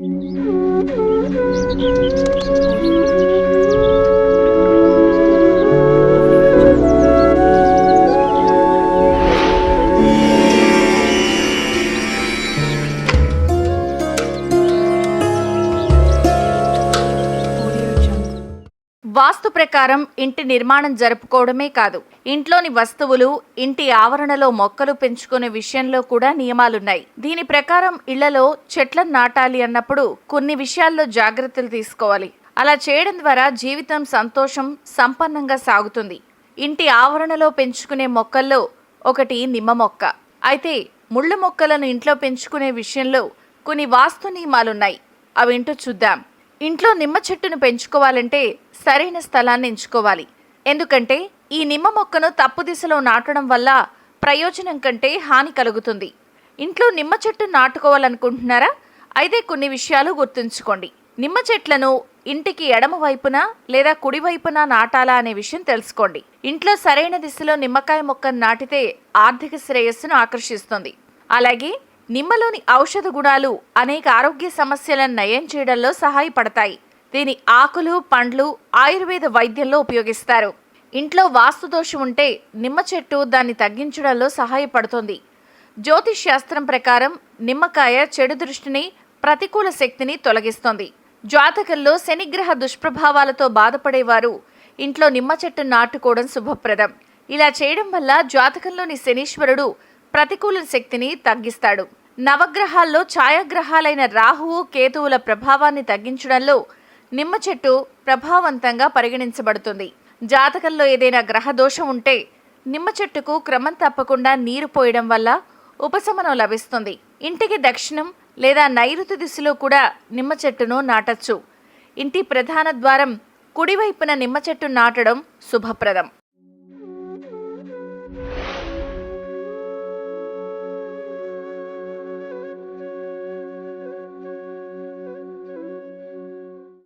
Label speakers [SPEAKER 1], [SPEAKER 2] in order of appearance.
[SPEAKER 1] うん。వాస్తు ప్రకారం ఇంటి నిర్మాణం జరుపుకోవడమే కాదు ఇంట్లోని వస్తువులు ఇంటి ఆవరణలో మొక్కలు పెంచుకునే విషయంలో కూడా నియమాలున్నాయి. దీని ప్రకారం ఇళ్ళలో చెట్లను నాటాలి అన్నప్పుడు కొన్ని విషయాల్లో జాగ్రత్తలు తీసుకోవాలి. అలా చేయడం ద్వారా జీవితం సంతోషం సంపన్నంగా సాగుతుంది. ఇంటి ఆవరణలో పెంచుకునే మొక్కల్లో ఒకటి నిమ్మ మొక్క. అయితే ముళ్ళ మొక్కలను ఇంట్లో పెంచుకునే విషయంలో కొన్ని వాస్తు నియమాలున్నాయి. అవేంటో చూద్దాం. ఇంట్లో నిమ్మ చెట్టును పెంచుకోవాలంటే సరైన స్థలాన్ని ఎంచుకోవాలి. ఎందుకంటే ఈ నిమ్మ మొక్కను తప్పు దిశలో నాటడం వల్ల ప్రయోజనం కంటే హాని కలుగుతుంది. ఇంట్లో నిమ్మ చెట్టు నాటుకోవాలనుకుంటున్నారా? అయితే కొన్ని విషయాలు గుర్తుంచుకోండి. నిమ్మ చెట్లను ఇంటికి ఎడమ వైపున లేదా కుడి వైపున నాటాలా అనే విషయం తెలుసుకోండి. ఇంట్లో సరైన దిశలో నిమ్మకాయ మొక్కను నాటితే ఆర్థిక శ్రేయస్సును ఆకర్షిస్తుంది. అలాగే నిమ్మలోని ఔషధ గుణాలు అనేక ఆరోగ్య సమస్యలను నయం చేయడంలో సహాయపడతాయి. దీని ఆకులు పండ్లు ఆయుర్వేద వైద్యంలో ఉపయోగిస్తారు. ఇంట్లో వాస్తు దోషం ఉంటే నిమ్మ చెట్టు దాన్ని తగ్గించడంలో సహాయపడుతుంది. జ్యోతిష్ శాస్త్రం ప్రకారం నిమ్మకాయ చెడు దృష్టిని ప్రతికూల శక్తిని తొలగిస్తుంది. జాతకంలో శనిగ్రహ దుష్ప్రభావాలతో బాధపడేవారు ఇంట్లో నిమ్మ చెట్టు నాటుకోవడం శుభప్రదం. ఇలా చేయడం వల్ల జాతకంలోని శనీశ్వరుడు ప్రతికూల శక్తిని తగ్గిస్తాడు. నవగ్రహాల్లో ఛాయాగ్రహాలైన రాహువు కేతువుల ప్రభావాన్ని తగ్గించడంలో నిమ్మ చెట్టు ప్రభావవంతంగా పరిగణించబడుతుంది. జాతకంలో ఏదైనా గ్రహ దోషం ఉంటే నిమ్మ చెట్టుకు క్రమం తప్పకుండా నీరు పోయడం వల్ల ఉపశమనం లభిస్తుంది. ఇంటికి దక్షిణం లేదా నైరుతి దిశలో కూడా నిమ్మ చెట్టును నాటచ్చు. ఇంటి ప్రధాన ద్వారం కుడివైపున నిమ్మ చెట్టు నాటడం శుభప్రదం.